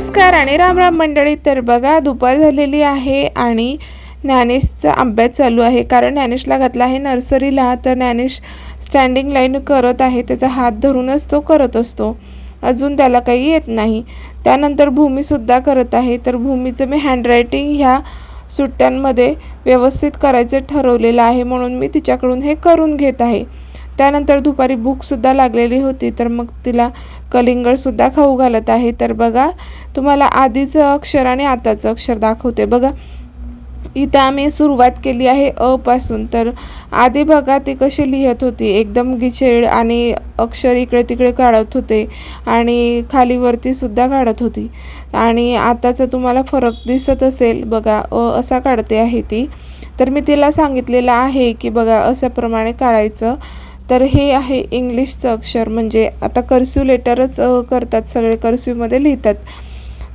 नमस्कार आणि राम राम मंडळी. तर बघा दुपार झालेली आहे आणि ज्ञानेशचा अभ्यास चालू आहे. कारण ज्ञानेशला घातला आहे नर्सरीला. तर ज्ञानेश स्टँडिंग लाईन करत आहे. त्याचा हात धरूनच तो करत असतो. अजून त्याला काही येत नाही. त्यानंतर भूमीसुद्धा करत आहे. तर भूमीचं मी हँडरायटिंग ह्या सुट्ट्यांमध्ये व्यवस्थित करायचं ठरवलेलं आहे. म्हणून मी तिच्याकडून हे करून घेत आहे. त्यानंतर दुपारी भूकसुद्धा लागलेली होती तर मग तिला कलिंगडसुद्धा खाऊ घालत आहे. तर बघा तुम्हाला आधीचं अक्षर आणि आताचं अक्षर दाखवते. बघा इथं आम्ही सुरुवात केली आहे अ पासून. तर आधी बघा ती कशी लिहित होती. एकदम गिचेड आणि अक्षर इकडे तिकडे काढत होते आणि खालीवरतीसुद्धा काढत होती. आणि आताचा तुम्हाला फरक दिसत असेल. बघा अ असा काढते आहे ती. तर मी तिला सांगितलेलं आहे की बघा अशाप्रमाणे काढायचं. तर हे आहे इंग्लिशचं अक्षर. म्हणजे आता कर्स्यू लेटरच करतात सगळे कर्स्यूमध्ये लिहितात.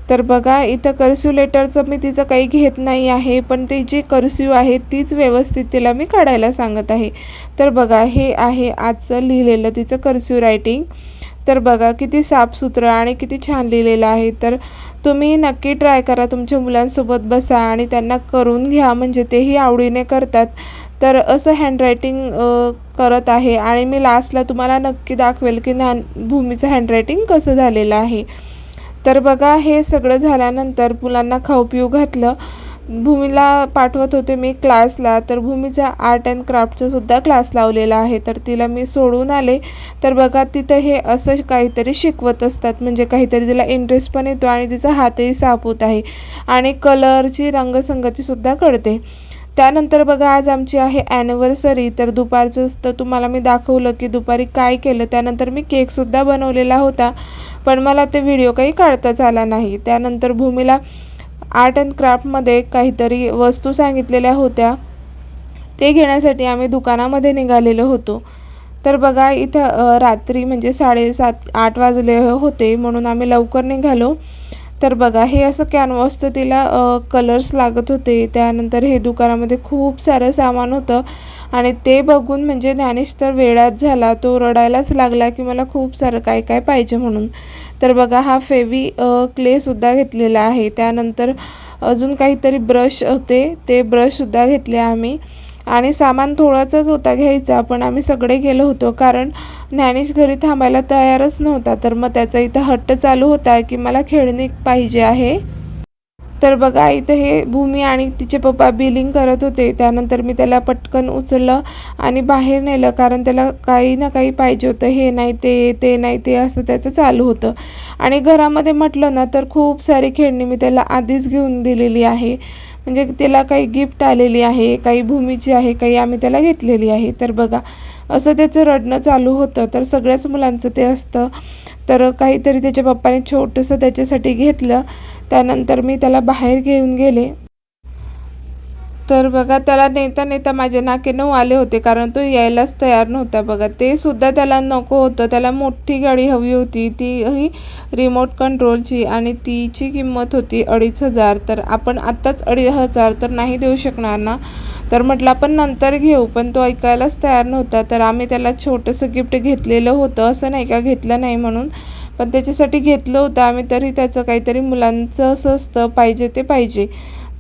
तर बघा इथं कर्स्यू लेटरचं मी तिचं काही घेत नाही आहे पण ते जे कर्स्यू आहे तीच व्यवस्थित तिला मी काढायला सांगत आहे. तर बघा हे आहे आजचं लिहिलेलं तिचं कर्स्यू रायटिंग तर बघा किती साफसुथरं आणि किती छान लिहिलेलं आहे. तर तुम्ही नक्की ट्राय करा. तुमच्या मुलांसोबत बसा आणि त्यांना करून घ्या. म्हणजे तेही आवडीने करतात. तर असं हँडरायटिंग करत आहे. आणि मी लास्टला तुम्हाला नक्की दाखवेल की ना भूमीचं हँडरायटिंग कसं झालेलं आहे. तर बघा हे सगळं झाल्यानंतर मुलांना खाऊ पिऊ घातलं. भूमीला पाठवत होते मी क्लासला तर भूमीचा आर्ट अँड क्राफ्टचा सुद्धा क्लास लावलेला आहे. तर तिला मी सोडून आले. तर बघा तिथं हे असं काहीतरी शिकवत असतात. म्हणजे काहीतरी तिला इंटरेस्ट पण येतो आणि तिचा हातही साफ होत आहे. आणि कलरची रंगसंगतीसुद्धा कळते त्यानंतर बघा आज आमची आहे ॲनिव्हर्सरी तर दुपारचं तर तुम्हाला मी दाखवलं की दुपारी काय केलं. त्यानंतर मी केकसुद्धा बनवलेला होता पण मला ते व्हिडिओ काही काढताच आला नाही. त्यानंतर भूमीला आर्ट अँड क्राफ्टमध्ये काहीतरी वस्तू सांगितलेल्या होत्या. ते घेण्यासाठी आम्ही दुकानामध्ये निघालेलो होतो. तर बघा इथं रात्री म्हणजे साडेसात आठ वाजले होते म्हणून आम्ही लवकर निघालो. तर बघा हे असं कॅनव्हासचं तिला कलर्स लागत होते. त्यानंतर हे दुकानामध्ये खूप सारं सामान होतं. आणि ते बघून म्हणजे ज्ञानेश तर वेळात झाला. तो रडायलाच लागला की मला खूप सारं काय काय पाहिजे म्हणून. तर बघा हा फेवी क्लेसुद्धा घेतलेला आहे. त्यानंतर अजून काहीतरी ब्रश होते. ते ब्रशसुद्धा घेतले आम्ही. आणि सामान थोडासाच होता घ्यायचा पण आम्ही सगळे गेलो होतो कारण ज्ञानेश घरी थांबायला तयारच नव्हता. तर मग त्याचा इथं हट्ट चालू होता की मला खेळणी पाहिजे आहे. तर बघा इथं हे भूमी आणि तिचे पप्पा बिलिंग करत होते. त्यानंतर मी त्याला पटकन उचललं आणि बाहेर नेलं कारण त्याला काही ना काही पाहिजे होतं. हे नाही ते ते नाही ते असं त्याचं चालू होतं. आणि घरामध्ये म्हटलं ना तर खूप सारी खेळणी मी त्याला आधीच घेऊन दिलेली आहे. म्हणजे त्याला काही गिफ्ट आलेली आहे काही भूमीची आहे काही आम्ही त्याला घेतलेली आहे. तर बघा असं त्याचं रडणं चालू होतं. तर सगळ्याच मुलांचं ते असतं. तर काहीतरी त्याच्या पप्पाने छोटंसं त्याच्यासाठी घेतलं. त्यानंतर मी त्याला बाहेर घेऊन गेले. तर बघा त्याला नेता नेता माझ्या नाके नऊ आले होते कारण तो यायलाच तयार नव्हता. बघा ते सुद्धा त्याला नको होतं. त्याला मोठी गाडी हवी होती. तीही रिमोट कंट्रोलची आणि तिची किंमत होती अडीच हजार. तर आपण आत्ताच अडीच हजार तर नाही देऊ शकणार ना? तर म्हटलं आपण नंतर घेऊ पण तो ऐकायलाच तयार नव्हता. तर आम्ही त्याला छोटंसं गिफ्ट घेतलेलं होतं. असं नाही का घेतलं नाही म्हणून. पण त्याच्यासाठी घेतलं होतं आम्ही तरी त्याचं काहीतरी मुलांचं असं असतं पाहिजे ते पाहिजे.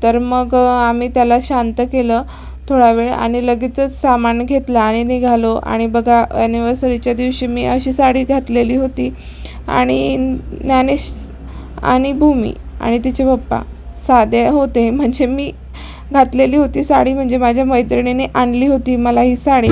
तर मग आम्ही त्याला शांत केलं थोडा वेळ आणि लगेचच सामान घेतलं आणि निघालो. आणि बघा ॲनिव्हर्सरीच्या दिवशी मी अशी साडी घातलेली होती. आणि ज्ञानेश आणि भूमी आणि तिचे पप्पा साधे होते. म्हणजे मी घातलेली होती साडी म्हणजे माझ्या मैत्रिणीने आणली होती. मला ही साडी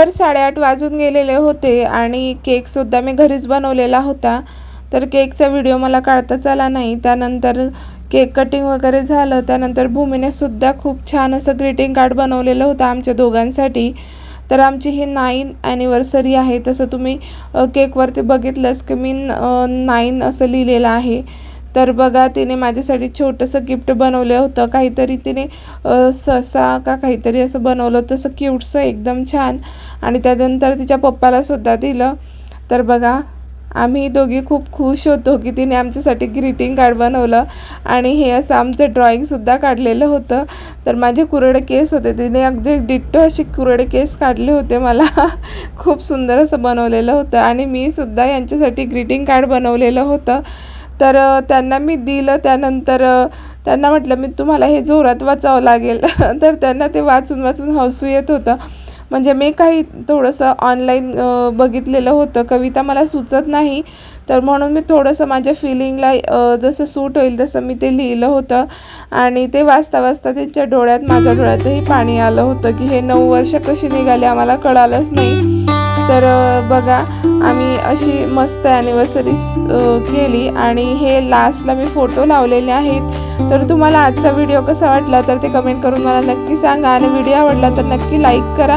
तर साडेआठ वाजून गेलेले होते आणि केकसुद्धा मी घरीच बनवलेला होता. तर केकचा व्हिडिओ मला काढताच आला नाही. त्यानंतर केक कटिंग वगैरे झालं. त्यानंतर भूमीने सुद्धा खूप छान असं ग्रीटिंग कार्ड बनवलेलं होतं आमच्या दोघांसाठी. तर आमची ही नाईन ॲनिव्हर्सरी आहे. तसं तुम्ही केकवरती बघितलंस की मी नाईन असं लिहिलेलं आहे. तर बघा तिने माझ्यासाठी छोटंसं गिफ्ट बनवलं होतं. काहीतरी तिने ससा का काहीतरी असं बनवलं होतं. असं एकदम छान. आणि त्यानंतर तिच्या पप्पाला सुद्धा दिलं. तर बघा आम्ही दोघी खूप खुश होतो की तिने आमच्यासाठी ग्रीटिंग कार्ड बनवलं. आणि हे असं आमचं ड्रॉइंगसुद्धा काढलेलं होतं. तर माझे कुरडे केस होते. तिने अगदी डिट्टो असे कुरडे केस काढले होते मला. खूप सुंदर असं बनवलेलं होतं. आणि मी सुद्धा यांच्यासाठी ग्रीटिंग कार्ड बनवलेलं होतं. तर त्यांना मी दिलं. त्यानंतर त्यांना म्हटलं मी तुम्हाला हे जोरात वाचावं लागेल. तर त्यांना ते वाचून वाचून हसू येत होतं. म्हणजे मी काही थोडंसं ऑनलाईन बघितलेलं होतं. कविता मला सुचत नाही. तर म्हणून मी थोडंसं माझ्या फिलिंगला जसं सूट होईल तसं मी ते लिहिलं होतं. आणि ते वाचता वाचता त्यांच्या डोळ्यात माझ्या डोळ्यातही पाणी आलं होतं की हे नऊ वर्ष कशी निघाली आम्हाला कळालंच नाही. तर बघा आम्ही अशी मस्त ॲनिव्हर्सरी केली आणि हे लास्टला मी फोटो लावलेले आहेत. तर तुम्हाला आजचा व्हिडिओ कसा वाटला तर ते कमेंट करून मला नक्की सांगा आणि व्हिडिओ आवडला तर नक्की लाईक करा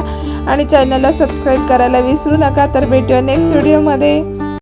आणि चॅनलला सबस्क्राईब करायला विसरू नका. तर भेटूया नेक्स्ट व्हिडिओमध्ये